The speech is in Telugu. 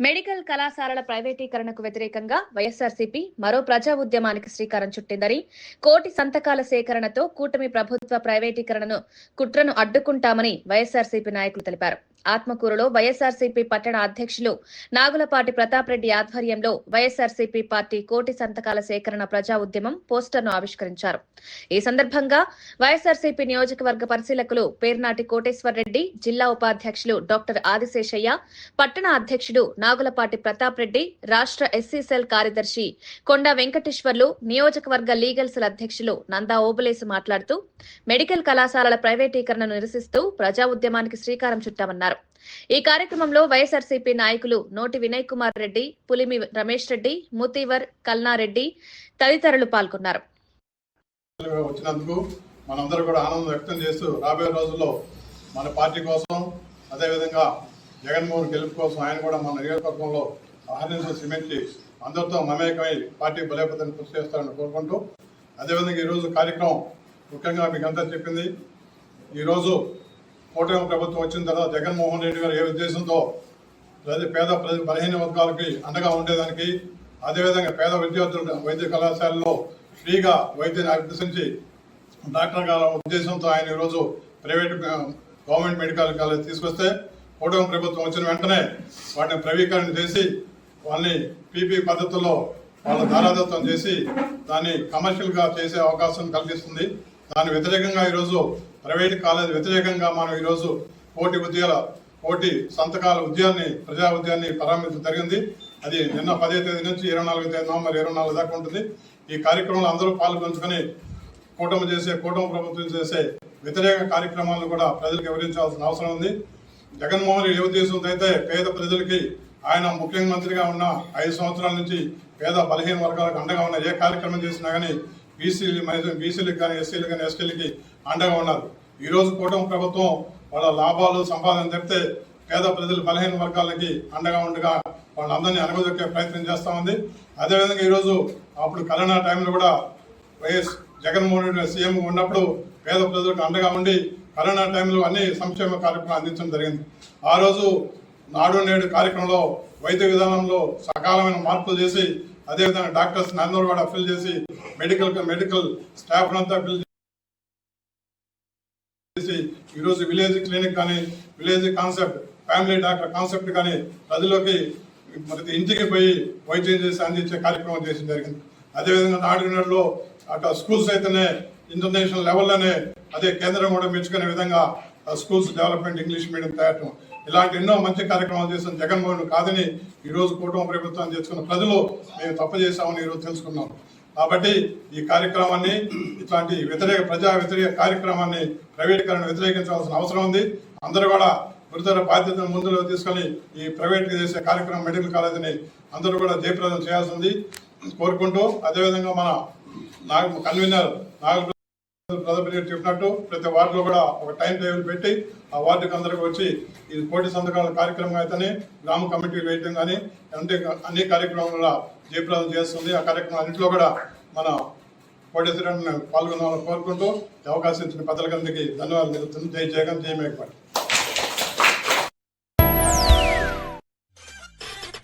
మెడికల్ కళాశాలల ప్రైవేటీకరణకు వ్యతిరేకంగా వైఎస్ఆర్సీపీ మరో ప్రజా ఉద్యమానికి శ్రీకారం చుట్టిందని కోటి సంతకాల సేకరణతో కూటమి ప్రభుత్వ ప్రైవేటీకరణను కుట్రను అడ్డుకుంటామని వైఎస్ఆర్సీపీ నాయకులు తెలిపారు. ఆత్మకూరులో వైఎస్ఆర్సీపీ పట్టణ అధ్యక్షులు నాగులపాటి ప్రతాప్ రెడ్డి ఆధ్వర్యంలో వైఎస్ఆర్సీపీ పార్టీ కోటి సంతకాల సేకరణ ప్రజా ఉద్యమం పోస్టర్ను ఆవిష్కరించారు. ఈ సందర్భంగా వైఎస్ఆర్సీపీ నియోజకవర్గ పరిశీలకులు పేర్నాటి కోటేశ్వర్ రెడ్డి జిల్లా ఉపాధ్యక్షులు డాక్టర్ ఆదిశేషయ్య పట్టణ అధ్యక్షుడు నాగులపాటి ప్రతాప్ రెడ్డి రాష్ట్ర ఎస్సీ సెల్ కార్యదర్శి కొండా వెంకటేశ్వర్లు నియోజకవర్గ లీగల్ సెల్ అధ్యక్షులు నందా ఓబులేసు మాట్లాడుతూ మెడికల్ కళాశాలల ప్రైవేటీకరణను నిరసిస్తూ ప్రజా ఉద్యమానికి శ్రీకారం చుట్టామన్నారు. ఈ కార్యక్రమంలో వైఎస్ఆర్సీపీ నాయకులు నోటి వినయ్ కుమార్ రెడ్డి పులిమి రమేష్ రెడ్డి ముతీవర్ కల్నారెడ్డి తదితరులు పాల్గొన్నారు. వచ్చినందుకు మనందరూ కూడా ఆనందం వ్యక్తం చేస్తూ రాబోయే రోజుల్లో మన పార్టీ కోసం అదేవిధంగా జగన్మోహన్ గెలుపు కోసం ఆయన కూడా మన నియోజకవర్గంలో ఆహ్వానించిన సిమెంట్ అందరితో మమేకమై పార్టీ బలోపేతం కృషి చేస్తారని కోరుకుంటూ అదేవిధంగా ఈరోజు కార్యక్రమం ముఖ్యంగా మీకు అంతా చెప్పింది ఈరోజు కూటమి ప్రభుత్వం వచ్చిన తర్వాత జగన్మోహన్ రెడ్డి గారు ఏ ఉద్దేశంతో ప్రజ పేద ప్రజ బలహీన వర్గాలకి అండగా ఉండేదానికి అదేవిధంగా పేద విద్యార్థులు వైద్య కళాశాలలో ఫ్రీగా వైద్యాన్ని అభ్యసించి డాక్టర్ గారి ఉద్దేశంతో ఆయన ఈరోజు ప్రైవేట్ గవర్నమెంట్ మెడికల్ కాలేజ్ తీసుకొస్తే కూటమి ప్రభుత్వం వచ్చిన వెంటనే వాటిని ప్రైవీకరణ చేసి వాళ్ళని పీపీ పద్ధతుల్లో వాళ్ళ దారాదత్తం చేసి దాన్ని కమర్షియల్గా చేసే అవకాశం కల్పిస్తుంది. దాని వ్యతిరేకంగా ఈరోజు ప్రైవేట్ కాలేజ్ వ్యతిరేకంగా మనం ఈరోజు కోటి ఉద్యోగాల కోటి సంతకాల ఉద్యాన్ని ప్రజా ఉద్యాన్ని ప్రారంభించడం జరిగింది. అది నిన్న పదే తేదీ నుంచి ఇరవై నాలుగో తేదీ నవంబర్ ఇరవై నాలుగు దాకా ఉంటుంది. ఈ కార్యక్రమంలో అందరూ పాల్గొంచుకొని కూటమి చేసే కూటమి ప్రభుత్వం చేసే వ్యతిరేక కార్యక్రమాలను కూడా ప్రజలకు వివరించాల్సిన అవసరం ఉంది. జగన్మోహన్ రెడ్డి ఏ ఉద్దేశంతో అయితే పేద ప్రజలకి ఆయన ముఖ్యమంత్రిగా ఉన్న ఐదు సంవత్సరాల నుంచి పేద బలహీన వర్గాలకు అండగా ఉన్న ఏ కార్యక్రమం చేసినా కానీ బీసీలు బీసీలకు కానీ ఎస్సీలు కానీ ఎస్టీలకి అండగా ఉన్నారు. ఈరోజు కూటమి ప్రభుత్వం వాళ్ళ లాభాలు సంపాదన చెప్తే పేద ప్రజలు బలహీన వర్గాలకి అండగా ఉండగా వాళ్ళందరినీ అనగదొక్కే ప్రయత్నం చేస్తూ ఉంది. అదేవిధంగా ఈరోజు అప్పుడు కరోనా టైంలో కూడా వైఎస్ జగన్మోహన్ రెడ్డి సీఎం ఉన్నప్పుడు పేద ప్రజలకు అండగా ఉండి కరోనా టైంలో అన్ని సంక్షేమ కార్యక్రమాలు అందించడం జరిగింది. ఆ రోజు నాడు నేడు కార్యక్రమంలో వైద్య విధానంలో సకాలమైన మార్పులు చేసి అదేవిధంగా డాక్టర్స్ అందరూ కూడా ఫిల్ చేసి మెడికల్ మెడికల్ స్టాఫ్ అంతా ఫిల్ చేసి ఈరోజు విలేజ్ క్లినిక్ కానీ village concept family doctor concept కానీ ప్రజలకి ప్రతి ఇంటికి పోయి వైద్యం చేసి అందించే కార్యక్రమం చేసి జరిగింది. అదేవిధంగా నాటినాడులో అక్కడ స్కూల్స్ అయితేనే ఇంటర్నేషనల్ లెవెల్లోనే అదే కేంద్రం కూడా మెచ్చుకునే విధంగా స్కూల్స్ డెవలప్మెంట్ ఇంగ్లీష్ మీడియం తయారు. ఇలాంటి ఎన్నో మంచి కార్యక్రమాలు చేసిన జగన్మోహన్ కాదని ఈరోజు రోజు కూటమి ప్రభుత్వం చేసుకున్న ప్రజలు మేము తప్పు చేశామని ఈరోజు తెలుసుకున్నాం. కాబట్టి ఈ కార్యక్రమాన్ని ఇట్లాంటి వ్యతిరేక ప్రజా వ్యతిరేక కార్యక్రమాన్ని ప్రైవేటీకరణ వ్యతిరేకించాల్సిన అవసరం ఉంది. అందరూ కూడా గురుతర బాధ్యతను ముందులో తీసుకొని ఈ ప్రైవేట్ చేసే కార్యక్రమం మెడికల్ కాలేజీని అందరూ కూడా జయప్రదం చేయాల్సి ఉంది. కోరుకుంటూ అదేవిధంగా మన నాగ కన్వీనర్ నాగ ప్రధాని చెప్పినట్టు ప్రతి వార్డులో కూడా ఒక టైం టేబుల్ పెట్టి ఆ వార్డుకి అందరికి వచ్చి ఇది కోటి సంతకాల కార్యక్రమం అయితేనే గ్రామ కమిటీ వేయటం కానీ అంటే అన్ని కార్యక్రమాలు జయప్రదం చేస్తుంది. ఆ కార్యక్రమం అన్నింటిలో కూడా మన కోటేశ్వరాన్ని పాల్గొనాలని కోరుకుంటూ అవకాశం ఇచ్చిన పెద్దలకందరికీ ధన్యవాదాలు జై జగన్ జై